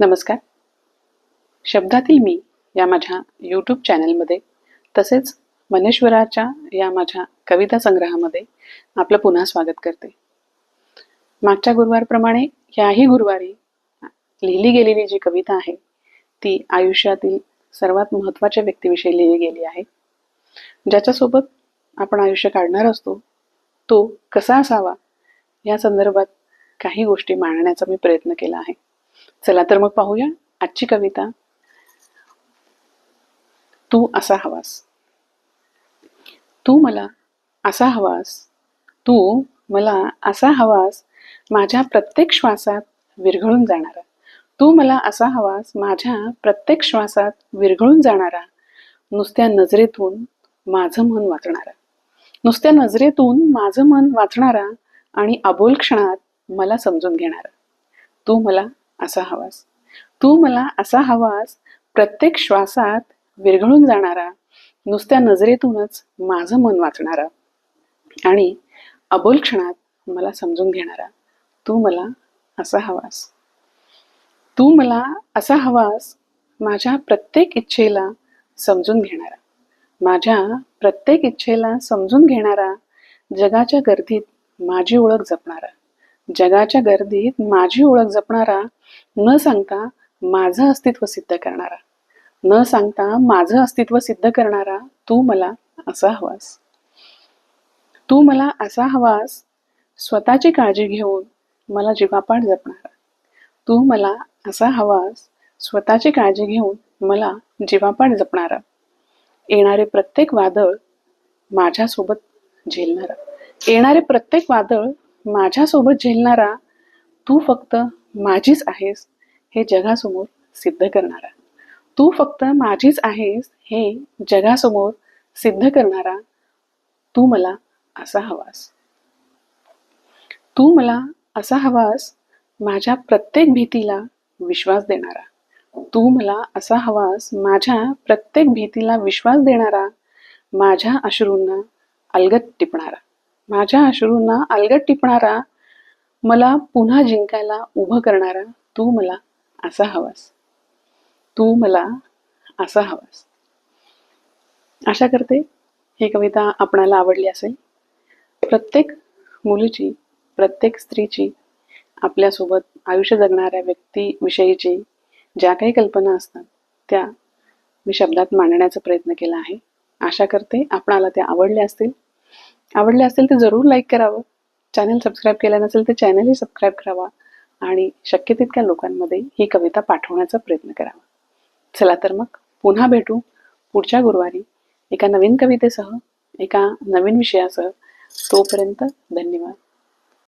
नमस्कार. शब्दातील मी या माझ्या यूट्यूब चॅनलमध्ये तसेच मनेश्वराच्या या माझ्या कविता संग्रहामध्ये आपलं पुन्हा स्वागत करते. मागच्या गुरुवारप्रमाणे याही गुरुवारी लिहिली गेलेली जी कविता आहे ती आयुष्यातील सर्वात महत्त्वाच्या व्यक्तीविषयी लिहिली गेली आहे. ज्याच्यासोबत आपण आयुष्य काढणार असतो तो कसा असावा या संदर्भात काही गोष्टी मांडण्याचा मी प्रयत्न केला आहे. चला तर मग पाहूया आजची कविता. तू असा हवास. तू मला असा हवास. तू मला असा हवास. माझ्या प्रत्येक श्वासात विरघळून जाणारा. तू मला असा हवास. माझ्या प्रत्येक श्वासात विरघळून जाणारा. नुसत्या नजरेतून माझं मन वाचणारा. नुसत्या नजरेतून माझं मन वाचणारा आणि अबोल क्षणात मला समजून घेणारा. तू मला असा हवास. तू मला असा हवास प्रत्येक श्वासात विरघळून जाणारा नुसत्या नजरेतूनच माझं मन वाचणारा आणि अबोल क्षणात मला समजून घेणारा. तू मला असा हवास. तू मला असा हवास माझ्या प्रत्येक इच्छेला समजून घेणारा. माझ्या प्रत्येक इच्छेला समजून घेणारा जगाच्या गर्दीत माझी ओळख जपणारा. जगाच्या गर्दीत माझी ओळख जपणारा न सांगता माझं अस्तित्व सिद्ध करणारा. न सांगता माझं अस्तित्व सिद्ध करणारा तू मला असा हवास. तू मला असा हवास स्वतःची काळजी घेऊन मला जीवापाड जपणारा. तू मला असा हवास स्वतःची काळजी घेऊन मला जीवापाड जपणारा. येणारे प्रत्येक वादळ माझ्यासोबत झेलणारा. येणारे प्रत्येक वादळ माझ्यासोबत झेलणारा तू फक्त माझीच आहेस हे जगासमोर सिद्ध करणारा. तू फक्त माझीच आहेस हे जगासमोर सिद्ध करणारा तू मला असा हवास. तू मला असा हवास माझ्या प्रत्येक भीतीला विश्वास देणारा. तू मला असा हवास माझ्या प्रत्येक भीतीला विश्वास देणारा माझ्या अश्रूंना अलगत टिपणारा. माझ्या अश्रूंना अलगट टिपणारा मला पुन्हा जिंकायला उभं करणारा तू मला असा हवास. तू मला असा हवास. आशा करते ही कविता आपणाला आवडली असेल. प्रत्येक मुलीची प्रत्येक स्त्रीची आपल्यासोबत आयुष्य जगणाऱ्या व्यक्तीविषयीची ज्या काही कल्पना असतात त्या मी शब्दात मांडण्याचा प्रयत्न केला आहे. आशा करते आपणाला त्या आवडल्या असतील. आवडले असेल तर जरूर लाईक करावं. चॅनल सबस्क्राईब केलं नसेल तर चॅनलही सबस्क्राईब करावा आणि शक्य तितक्या लोकांमध्ये ही कविता पाठवण्याचा प्रयत्न करावा. चला तर मग पुन्हा भेटू पुढच्या गुरुवारी एका नवीन कवितेसह एका नवीन विषयासह. तोपर्यंत धन्यवाद.